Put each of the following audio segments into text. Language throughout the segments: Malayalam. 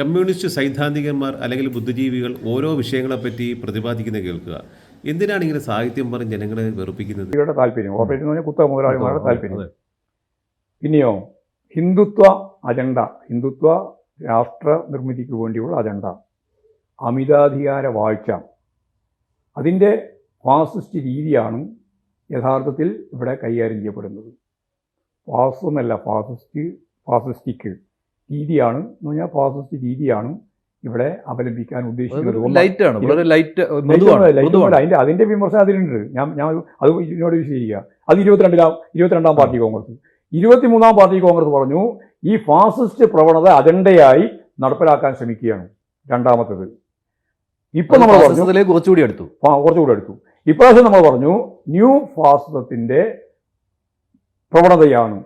കമ്മ്യൂണിസ്റ്റ് സൈദ്ധാന്തികന്മാർ അല്ലെങ്കിൽ ബുദ്ധിജീവികൾ ഓരോ വിഷയങ്ങളെപ്പറ്റി പ്രതിപാദിക്കുന്നത് കേൾക്കുക. എന്തിനാണ് ഇങ്ങനെ സാഹിത്യം പറഞ്ഞ് ജനങ്ങളെ വെറുപ്പിക്കുന്നത്? ഇവരുടെ താല്പര്യം. ഓപ്പറേറ്റ് എന്ന് പറഞ്ഞാൽ കുത്തക മുതലാളിമാരുടെ താല്പര്യം. പിന്നെയോ ഹിന്ദുത്വ അജണ്ട. ഹിന്ദുത്വ രാഷ്ട്ര നിർമ്മിതിക്ക് വേണ്ടിയുള്ള അജണ്ട. അമിതാധികാര വാഴ്ച. അതിന്റെ ഫാസിസ്റ്റ് രീതിയാണ് യഥാർത്ഥത്തിൽ ഇവിടെ കൈകാര്യം ചെയ്യപ്പെടുന്നത്. ഫാസ് എന്നല്ല ഫാസിസ്റ്റ് ഫാസിസ്റ്റിക്. രീതിയാണ് എന്ന് പറഞ്ഞാൽ ഫാസിസ്റ്റ് രീതിയാണ് ഇവിടെ അവലംബിക്കാൻ ഉദ്ദേശിക്കുന്നത് ലൈറ്റ് ആണ്. വളരെ ലൈറ്റ്. അതിന്റെ അതിന്റെ വിമർശനം അതിലുണ്ട്. ഞാൻ ഞാൻ അത് ഇതിനോട് വിശദീകരിക്കുക. അത് ഇരുപത്തിരണ്ടിലാം ഇരുപത്തിരണ്ടാം പാർട്ടി കോൺഗ്രസ്. ഇരുപത്തിമൂന്നാം പാർട്ടി കോൺഗ്രസ് പറഞ്ഞു ഈ ഫാസിസ്റ്റ് പ്രവണത അജണ്ടയായി നടപ്പിലാക്കാൻ ശ്രമിക്കുകയാണ്. രണ്ടാമത്തത്. ഇപ്പൊ നമ്മൾ പറഞ്ഞു കുറച്ചുകൂടി എടുത്തു. ആ, കുറച്ചുകൂടെ എടുത്തു. ഇപ്രാവശ്യം നമ്മൾ പറഞ്ഞു ന്യൂ ഫാസിസത്തിന്റെ പ്രവണതയാണ്.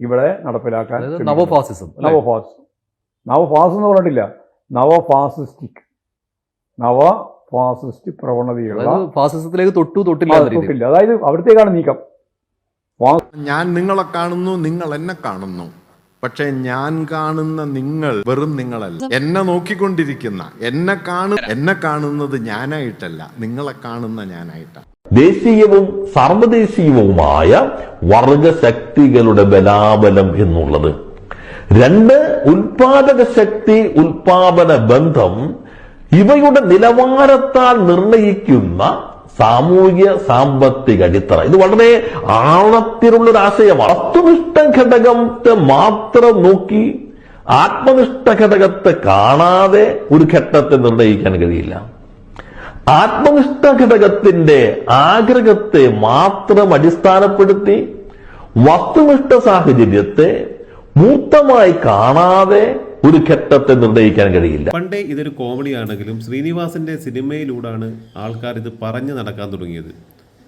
ഇവിടെ നടപ്പിലാക്കാൻ നവഫാസിസം. നവഫാസിസം? നവഫാസ് നവഫാസ് എന്ന് പറഞ്ഞിട്ടില്ല. നവഫാസിസ്റ്റിക്. നവ ഫാസിസ്റ്റ് പ്രവണതയുള്ള അതായത് ഫാസിസത്തിലേക്ക് തൊട്ടു തൊട്ടില്ല. തൊട്ടില്ല. അതായത് അവിടത്തേക്കാണ് നീക്കം. ഞാൻ നിങ്ങളെ കാണുന്നു നിങ്ങൾ എന്നെ കാണുന്നു. പക്ഷെ ഞാൻ കാണുന്ന നിങ്ങൾ വെറും നിങ്ങളല്ല. എന്നെ നോക്കിക്കൊണ്ടിരിക്കുന്ന എന്നെ കാണു എന്നെ കാണുന്നത് ഞാനായിട്ടല്ല. നിങ്ങളെ കാണുന്ന ഞാനായിട്ടാണ്. ദേശീയവും സാർവദേശീയവുമായ വർഗശക്തികളുടെ ബലാബലം എന്നുള്ളത്. രണ്ട് ഉൽപാദക ശക്തി ഉൽപാദന ബന്ധം ഇവയുടെ നിലവാരത്താൽ നിർണയിക്കുന്ന സാമൂഹ്യ സാമ്പത്തിക അടിത്തറ. ഇത് വളരെ ആഴത്തിലുള്ള ഒരു ആശയമാണ് വസ്തുനിഷ്ഠ ഘടകത്തെ മാത്രം നോക്കി ആത്മനിഷ്ഠ ഘടകത്തെ കാണാതെ ഒരു ഘട്ടത്തെ നിർണയിക്കാൻ കഴിയില്ല. ആത്മനിഷ്ഠ ഘടകത്തിന്റെ ആഗ്രഹത്തെ മാത്രം അടിസ്ഥാനപ്പെടുത്തി വസ്തുനിഷ്ഠ സാഹചര്യത്തെ മൂർത്തമായി കാണാതെ ഒരു ഘട്ടത്തെ നിർണയിക്കാൻ കഴിയില്ല. പണ്ടേ ഇതൊരു കോമഡി ആണെങ്കിലും ശ്രീനിവാസന്റെ സിനിമയിലൂടെയാണ് ആൾക്കാർ ഇത് പറഞ്ഞു നടക്കാൻ തുടങ്ങിയത്.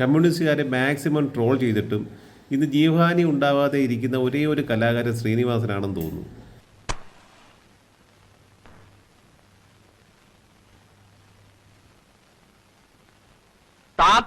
കമ്മ്യൂണിസ്റ്റുകാരെ മാക്സിമം ട്രോൾ ചെയ്തിട്ടും ഇന്ന് ജീവഹാനി ഉണ്ടാവാതെ ഇരിക്കുന്ന ഒരേ ഒരു കലാകാരൻ ശ്രീനിവാസനാണെന്ന് തോന്നുന്നു.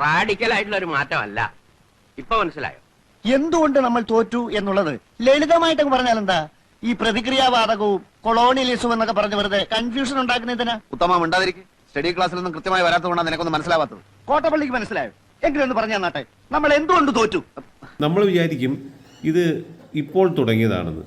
റാഡിക്കൽ ആയിട്ടുള്ള ഒരു മാറ്റമല്ല. ഇപ്പൊ മനസ്സിലായോ? എന്തുകൊണ്ട് നമ്മൾ തോറ്റു എന്നുള്ളത്? ലളിതമായിട്ട് പറഞ്ഞാൽ എന്താ ഈ പ്രതിക്രിയാവാദകവും കൊളോണിയലിസവും എന്നൊക്കെ പറഞ്ഞ് വെറുതെ കൺഫ്യൂഷൻ ഉണ്ടാക്കുന്നതിന് ഉത്തമ ഉണ്ടാതിരിക്കും സ്റ്റഡി ക്ലാസ്സിൽ നിന്നും കൃത്യമായി വരാത്തതുകൊണ്ടാണ് നിനക്കൊന്നും മനസ്സിലാവാത്തത്. കോട്ടപ്പള്ളിക്ക് മനസ്സിലായോ? എങ്കിലും ഒന്ന് പറഞ്ഞു തന്നാട്ടെ നമ്മൾ എന്തുകൊണ്ട് തോറ്റു? നമ്മൾ വിചാരിക്കും ഇത് ഇപ്പോൾ തുടങ്ങിയതാണെന്ന്.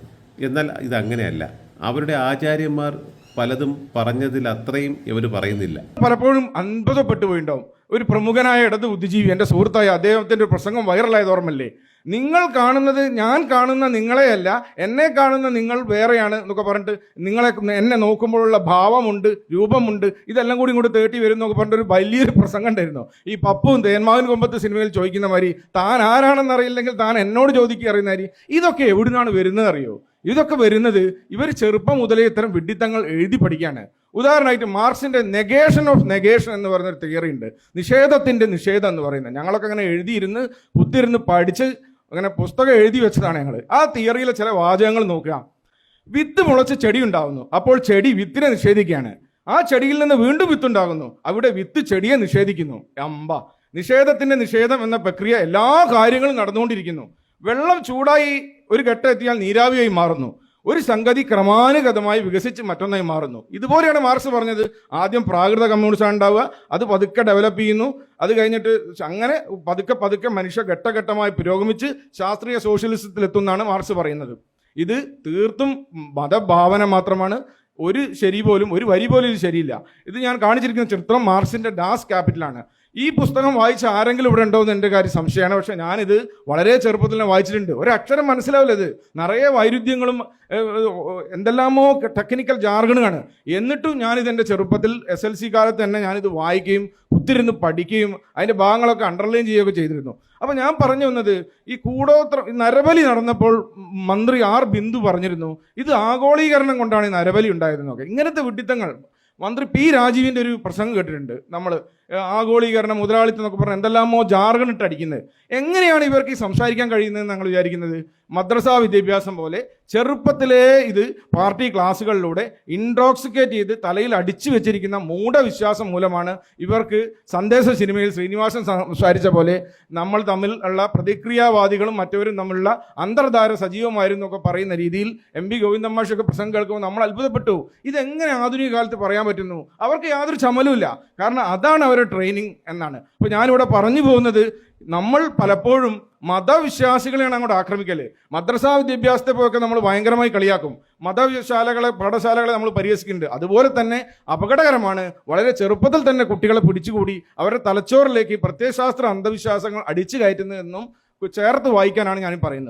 എന്നാൽ ഇത് അങ്ങനെയല്ല അവരുടെ ആചാര്യന്മാർ പലതും പറഞ്ഞതിൽ അത്രയും ഇവർ പറയുന്നില്ല. പലപ്പോഴും അത്ഭുതപ്പെട്ടു പോയിണ്ടാവും. ഒരു പ്രമുഖനായ ഇടത് ബുദ്ധിജീവി എന്റെ സുഹൃത്തായ അദ്ദേഹത്തിന്റെ ഒരു പ്രസംഗം വൈറലായത് ഓർമ്മല്ലേ നിങ്ങൾ കാണുന്നത് ഞാൻ കാണുന്ന നിങ്ങളെയല്ല എന്നെ കാണുന്ന നിങ്ങൾ വേറെയാണ് എന്നൊക്കെ പറഞ്ഞിട്ട് നിങ്ങളെ എന്നെ നോക്കുമ്പോഴുള്ള ഭാവമുണ്ട് രൂപമുണ്ട് ഇതെല്ലാം കൂടി ഇങ്ങോട്ട് തേട്ടി വരും എന്നൊക്കെ പറഞ്ഞിട്ട് ഒരു വലിയൊരു പ്രസംഗം ഉണ്ടായിരുന്നു. ഈ പപ്പും തേന്മാവിൻ കൊമ്പത്ത് സിനിമയിൽ ചോദിക്കുന്ന മാതിരി താൻ ആരാണെന്ന് അറിയില്ലെങ്കിൽ താൻ എന്നോട് ചോദിക്കുക അറിയുന്ന മാതിരി ഇതൊക്കെ എവിടുന്നാണ് വരുന്നത് അറിയോ? ഇതൊക്കെ വരുന്നത് ഇവർ ചെറുപ്പം മുതലേ ഇത്തരം വിഡ്ഢിത്തങ്ങൾ എഴുതി പഠിക്കുകയാണ്. ഉദാഹരണമായിട്ട് മാർക്സിന്റെ നെഗേഷൻ ഓഫ് നെഗേഷൻ എന്ന് പറയുന്നൊരു തിയറി ഉണ്ട്. നിഷേധത്തിന്റെ നിഷേധം എന്ന് പറയുന്നത്. ഞങ്ങളൊക്കെ അങ്ങനെ എഴുതിയിരുന്ന് കുത്തിരുന്ന് പഠിച്ച് അങ്ങനെ പുസ്തകം എഴുതി വെച്ചതാണ് ഞങ്ങൾ ആ തിയറിയിലെ ചില വാചകങ്ങൾ നോക്കുക. വിത്ത് മുളച്ച് ചെടി ഉണ്ടാകുന്നു അപ്പോൾ ചെടി വിത്തിനെ നിഷേധിക്കുകയാണ്. ആ ചെടിയിൽ നിന്ന് വീണ്ടും വിത്തുണ്ടാകുന്നു അവിടെ വിത്ത് ചെടിയെ നിഷേധിക്കുന്നു. അമ്പ. നിഷേധത്തിന്റെ നിഷേധം എന്ന പ്രക്രിയ എല്ലാ കാര്യങ്ങളും നടന്നുകൊണ്ടിരിക്കുന്നു. വെള്ളം ചൂടായി ഒരു ഘട്ടം എത്തിയാൽ നീരാവിയായി മാറുന്നു. ഒരു സംഗതി ക്രമാനുഗതമായി വികസിച്ച് മറ്റൊന്നായി മാറുന്നു. ഇതുപോലെയാണ് മാർക്സ് പറഞ്ഞത്. ആദ്യം പ്രാകൃത കമ്മ്യൂണിസ്റ്റ് ഉണ്ടാവുക അത് പതുക്കെ ഡെവലപ്പ് ചെയ്യുന്നു. അത് കഴിഞ്ഞിട്ട് അങ്ങനെ പതുക്കെ പതുക്കെ മനുഷ്യ ഘട്ടഘട്ടമായി പുരോഗമിച്ച് ശാസ്ത്രീയ സോഷ്യലിസത്തിൽ എത്തുന്നതാണ് മാർക്സ് പറയുന്നത്. ഇത് തീർത്തും മതഭാവന മാത്രമാണ്. ഒരു ശരി പോലും ഒരു വരി പോലും ഇത് ശരിയില്ല. ഇത് ഞാൻ കാണിച്ചിരിക്കുന്ന ചിത്രം മാർക്സിന്റെ ഡാസ് ക്യാപിറ്റലാണ്. ഈ പുസ്തകം വായിച്ച ആരെങ്കിലും ഇവിടെ ഉണ്ടോ എന്ന് എന്റെ കാര്യം സംശയമാണ്. പക്ഷേ ഞാനിത് വളരെ ചെറുപ്പത്തിൽ തന്നെ വായിച്ചിട്ടുണ്ട്. ഒരക്ഷരം മനസ്സിലാവില്ല ഇത്. നിറയെ വൈരുദ്ധ്യങ്ങളും എന്തെല്ലാമോ ടെക്നിക്കൽ ജാർഗണുമാണ് എന്നിട്ടും ഞാനിത് എന്റെ ചെറുപ്പത്തിൽ എസ് എൽ സി കാലത്ത് തന്നെ ഞാനിത് വായിക്കുകയും കുത്തിരുന്ന് പഠിക്കുകയും അതിന്റെ ഭാഗങ്ങളൊക്കെ അണ്ടർലൈൻ ചെയ്യുകയൊക്കെ ചെയ്തിരുന്നു. അപ്പോൾ ഞാൻ പറഞ്ഞു വന്നത് ഈ കൂടോത്ര നരബലി നടന്നപ്പോൾ മന്ത്രി ആർ ബിന്ദു പറഞ്ഞിരുന്നു ഇത് ആഗോളീകരണം കൊണ്ടാണ് ഈ നരബലി ഉണ്ടായതെന്നൊക്കെ ഇങ്ങനത്തെ വിഡിത്തങ്ങൾ മന്ത്രി പി രാജീവിന്റെ ഒരു പ്രസംഗം കേട്ടിട്ടുണ്ട് നമ്മൾ ആഗോളീകരണം മുതലാളിത്തം എന്നൊക്കെ പറഞ്ഞ് എന്തെല്ലാമോ ജാർഗൺ ഇട്ട് അടിക്കുന്നത് എങ്ങനെയാണ് ഇവർക്ക് ഈ സംസാരിക്കാൻ കഴിയുന്നതെന്ന് ഞങ്ങൾ വിചാരിക്കുന്നത്? മദ്രസാ വിദ്യാഭ്യാസം പോലെ ചെറുപ്പത്തിലേ ഇത് പാർട്ടി ക്ലാസ്സുകളിലൂടെ ഇൻട്രോക്സിക്കേറ്റ് ചെയ്ത് തലയിൽ അടിച്ചു വെച്ചിരിക്കുന്ന മൂഢവിശ്വാസം മൂലമാണ് ഇവർക്ക് സന്ദേശ സിനിമയിൽ ശ്രീനിവാസൻ സംസാരിച്ച പോലെ നമ്മൾ തമ്മിൽ ഉള്ള പ്രതിക്രിയാവാദികളും മറ്റവരും തമ്മിലുള്ള അന്തർധാര സജീവമായിരുന്നു ഒക്കെ പറയുന്ന രീതിയിൽ എം പി ഗോവിന്ദൻ മാഷൊക്കെ പ്രസംഗം കേൾക്കുമ്പോൾ നമ്മൾ അത്ഭുതപ്പെട്ടു. ഇതെങ്ങനെ ആധുനിക കാലത്ത് പറയാൻ പറ്റുന്നു? അവർക്ക് യാതൊരു ചമലുമില്ല. കാരണം അതാണ് അവരുടെ ട്രെയിനിങ് എന്നാണ്. അപ്പോൾ ഞാനിവിടെ പറഞ്ഞു പോകുന്നത് നമ്മൾ പലപ്പോഴും മതവിശ്വാസികളെയാണ് അങ്ങോട്ട് ആക്രമിക്കൽ. മദ്രസാ വിദ്യാഭ്യാസത്തെ പോയൊക്കെ നമ്മൾ ഭയങ്കരമായി കളിയാക്കും. മതശാലകളെ പാഠശാലകളെ നമ്മൾ പരിഹസിക്കുന്നുണ്ട്. അതുപോലെ തന്നെ അപകടകരമാണ്. വളരെ ചെറുപ്പത്തിൽ തന്നെ കുട്ടികളെ പിടിച്ചുകൂടി അവരുടെ തലച്ചോറിലേക്ക് പ്രത്യയശാസ്ത്ര അന്ധവിശ്വാസങ്ങൾ അടിച്ചു കയറ്റുന്നതെന്നും ചേർത്ത് വായിക്കാനാണ് ഞാൻ പറയുന്നത്.